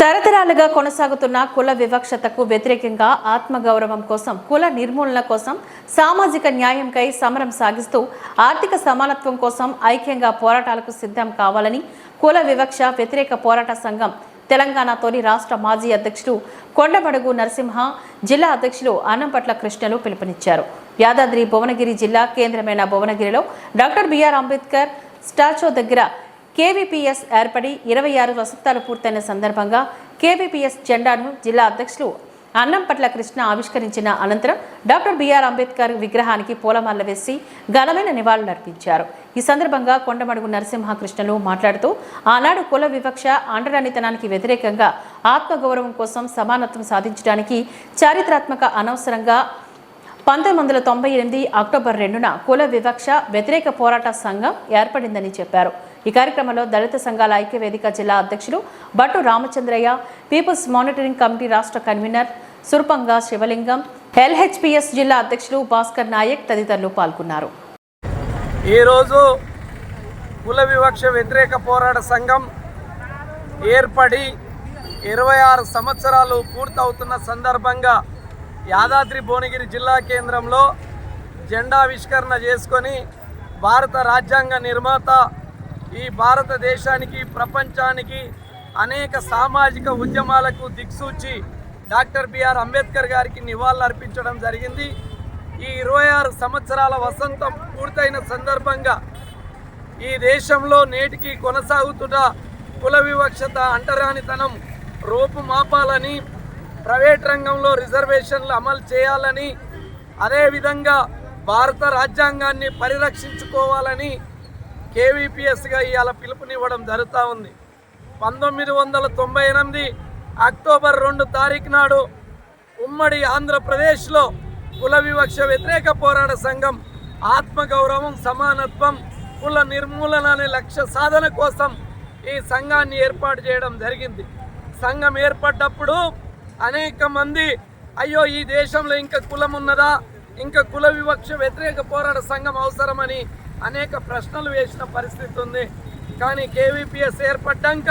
తరతరాలుగా కొనసాగుతున్న కుల వివక్షతకు వ్యతిరేకంగా ఆత్మగౌరవం కోసం కుల నిర్మూలన కోసం సామాజిక న్యాయంకై సమరం సాగిస్తూ ఆర్థిక సమానత్వం కోసం ఐక్యంగా పోరాటాలకు సిద్ధం కావాలని కుల వివక్ష వ్యతిరేక పోరాట సంఘం తెలంగాణ తొలి రాష్ట్ర మాజీ అధ్యక్షుడు కొండబడుగు నరసింహ జిల్లా అధ్యక్షులు అన్నంపట్ల కృష్ణలు పిలుపునిచ్చారు. యాదాద్రి భువనగిరి జిల్లా కేంద్రమైన భువనగిరిలో doctor B R Ambedkar statue దగ్గర కేవీపీఎస్ ఏర్పడి ఇరవై ఆరు వసంతాలు పూర్తయిన సందర్భంగా కేవీపీఎస్ జెండాను జిల్లా అధ్యక్షులు అన్నంపట్ల కృష్ణ ఆవిష్కరించిన అనంతరం డాక్టర్ బిఆర్ అంబేద్కర్ విగ్రహానికి పూలమాల వేసి ఘనమైన నివాళులర్పించారు ఈ సందర్భంగా కొండమడుగు నరసింహకృష్ణలు మాట్లాడుతూ ఆనాడు కుల వివక్ష ఆండరానితనానికి వ్యతిరేకంగా ఆత్మగౌరవం కోసం సమానత్వం సాధించడానికి చారిత్రాత్మక అనవసరంగా పంతొమ్మిది వందల తొంభై ఎనిమిది అక్టోబర్ రెండున కుల వివక్ష వ్యతిరేక పోరాట సంఘం ఏర్పడిందని చెప్పారు. ఈ కార్యక్రమంలో దళిత సంఘాల ఐక్యవేదిక జిల్లా అధ్యక్షులు Bhattu Ramachandraiah people's monitoring committee రాష్ట్ర కన్వీనర్ సురపంగా శివలింగం ఎల్హెచ్పిఎస్ జిల్లా అధ్యక్షులు భాస్కర్ నాయక్ తదితరులు పాల్గొన్నారు. ఈరోజు కుల వివక్ష వ్యతిరేక పోరాట సంఘం ఏర్పడి ఇరవై ఆరు సంవత్సరాలు పూర్తవుతున్న సందర్భంగా యాదాద్రి భువనగిరి జిల్లా కేంద్రంలో జెండావిష్కరణ చేసుకొని భారత రాజ్యాంగ నిర్మాత ఈ భారతదేశానికి ప్రపంచానికి అనేక సామాజిక ఉద్యమాలకు దిక్సూచి డాక్టర్ బిఆర్ అంబేద్కర్ గారికి నివాళులర్పించడం జరిగింది. ఈ ఇరవై ఆరు సంవత్సరాల వసంతం పూర్తయిన సందర్భంగా ఈ దేశంలో నేటికి కొనసాగుతున్న కుల వివక్షత అంటరానితనం రూపుమాపాలని ప్రైవేట్ రంగంలో రిజర్వేషన్లు అమలు చేయాలని అదేవిధంగా భారత రాజ్యాంగాన్ని పరిరక్షించుకోవాలని కేవీపీఎస్గా ఇవాళ పిలుపునివ్వడం జరుగుతూ ఉంది. పంతొమ్మిది వందల తొంభై ఎనిమిది అక్టోబర్ రెండు తారీఖు నాడు ఉమ్మడి ఆంధ్రప్రదేశ్లో కుల వివక్ష వ్యతిరేక పోరాట సంఘం ఆత్మగౌరవం సమానత్వం కుల నిర్మూలన అనే లక్ష్య సాధన కోసం ఈ సంఘాన్ని ఏర్పాటు చేయడం జరిగింది. సంఘం ఏర్పడ్డప్పుడు అనేక మంది అయ్యో ఈ దేశంలో ఇంకా కులం ఉన్నదా? ఇంకా కుల వివక్ష వ్యతిరేక పోరాట సంఘం అవసరమని అనేక ప్రశ్నలు వేసిన పరిస్థితి ఉంది. కానీ కేవీపీఎస్ ఏర్పడ్డాక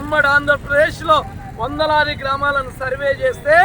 ఉమ్మడి ఆంధ్రప్రదేశ్లో వందలాది గ్రామాలను సర్వే చేస్తే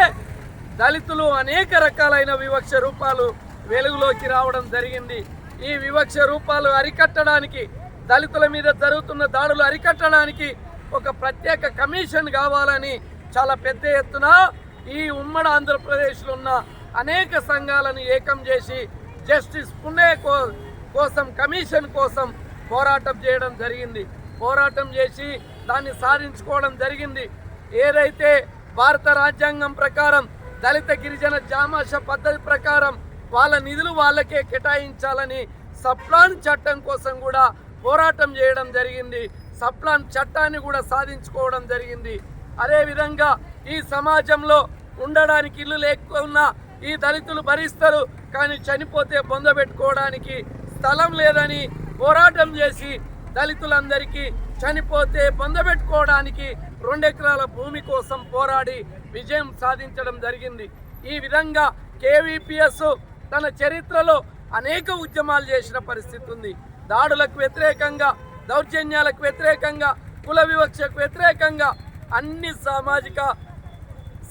దళితులు అనేక రకాలైన వివక్ష రూపాలు వెలుగులోకి రావడం జరిగింది. ఈ వివక్ష రూపాలు అరికట్టడానికి దళితుల మీద జరుగుతున్న దాడులు అరికట్టడానికి ఒక ప్రత్యేక కమిషన్ కావాలని చాలా పెద్ద ఎత్తున ఈ ఉమ్మడి ఆంధ్రప్రదేశ్లో ఉన్న అనేక సంఘాలను ఏకం చేసి జస్టిస్ పుణ్య కో- కోసం కమిషన్ కోసం పోరాటం చేయడం జరిగింది. పోరాటం చేసి దాన్ని సాధించుకోవడం జరిగింది. ఏదైతే భారత రాజ్యాంగం ప్రకారం దళిత గిరిజన జామాష పద్ధతి ప్రకారం వాళ్ళ నిధులు వాళ్ళకే కేటాయించాలని సప్లాన్ చట్టం కోసం కూడా పోరాటం చేయడం జరిగింది. సప్లాన్ చట్టాన్ని కూడా సాధించుకోవడం జరిగింది. అదేవిధంగా ఈ సమాజంలో ఉండడానికి ఇల్లు లేకున్నా ఈ దళితులు భరిస్తారు కానీ చనిపోతే పొందబెట్టుకోవడానికి స్థలం లేదని పోరాటం చేసి దళితులందరికీ చనిపోతే పొందబెట్టుకోవడానికి రెండెకరాల భూమి కోసం పోరాడి విజయం సాధించడం జరిగింది. ఈ విధంగా కేవీపీఎస్ తన చరిత్రలో అనేక ఉద్యమాలు చేసిన పరిస్థితి ఉంది. దాడులకు వ్యతిరేకంగా దౌర్జన్యాలకు వ్యతిరేకంగా కుల వివక్షకు వ్యతిరేకంగా అన్ని సామాజిక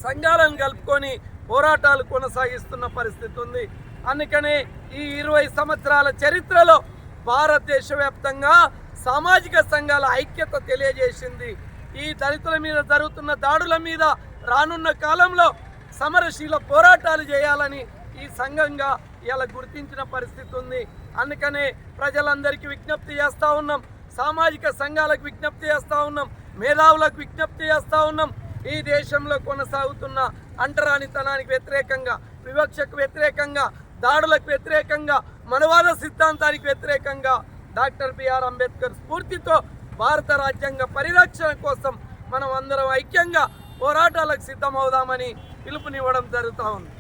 సంఘాలను కలుపుకొని పోరాటాలు కొనసాగిస్తున్న పరిస్థితి ఉంది. అందుకనే ఈ ఇరవై సంవత్సరాల చరిత్రలో భారతదేశ వ్యాప్తంగా సామాజిక సంఘాల ఐక్యత తెలియజేసింది. ఈ దళితుల మీద జరుగుతున్న దాడుల మీద రానున్న కాలంలో సమరశీల పోరాటాలు చేయాలని ఈ సంఘంగా ఇలా గుర్తించిన పరిస్థితి ఉంది. అందుకనే ప్రజలందరికీ విజ్ఞప్తి చేస్తూ ఉన్నాం. సామాజిక సంఘాలకు విజ్ఞప్తి చేస్తూ ఉన్నాం. మేధావులకు విజ్ఞప్తి చేస్తూ ఉన్నాం. ఈ దేశంలో కొనసాగుతున్న అంటరానితనానికి వ్యతిరేకంగా వివక్షకు వ్యతిరేకంగా దాడులకు వ్యతిరేకంగా మనవాద సిద్ధాంతానికి వ్యతిరేకంగా డాక్టర్ బిఆర్ అంబేద్కర్ స్ఫూర్తితో భారత రాజ్యాంగ పరిరక్షణ కోసం మనం అందరం ఐక్యంగా పోరాటాలకు సిద్ధమవుదామని పిలుపునివ్వడం జరుగుతూ ఉంది.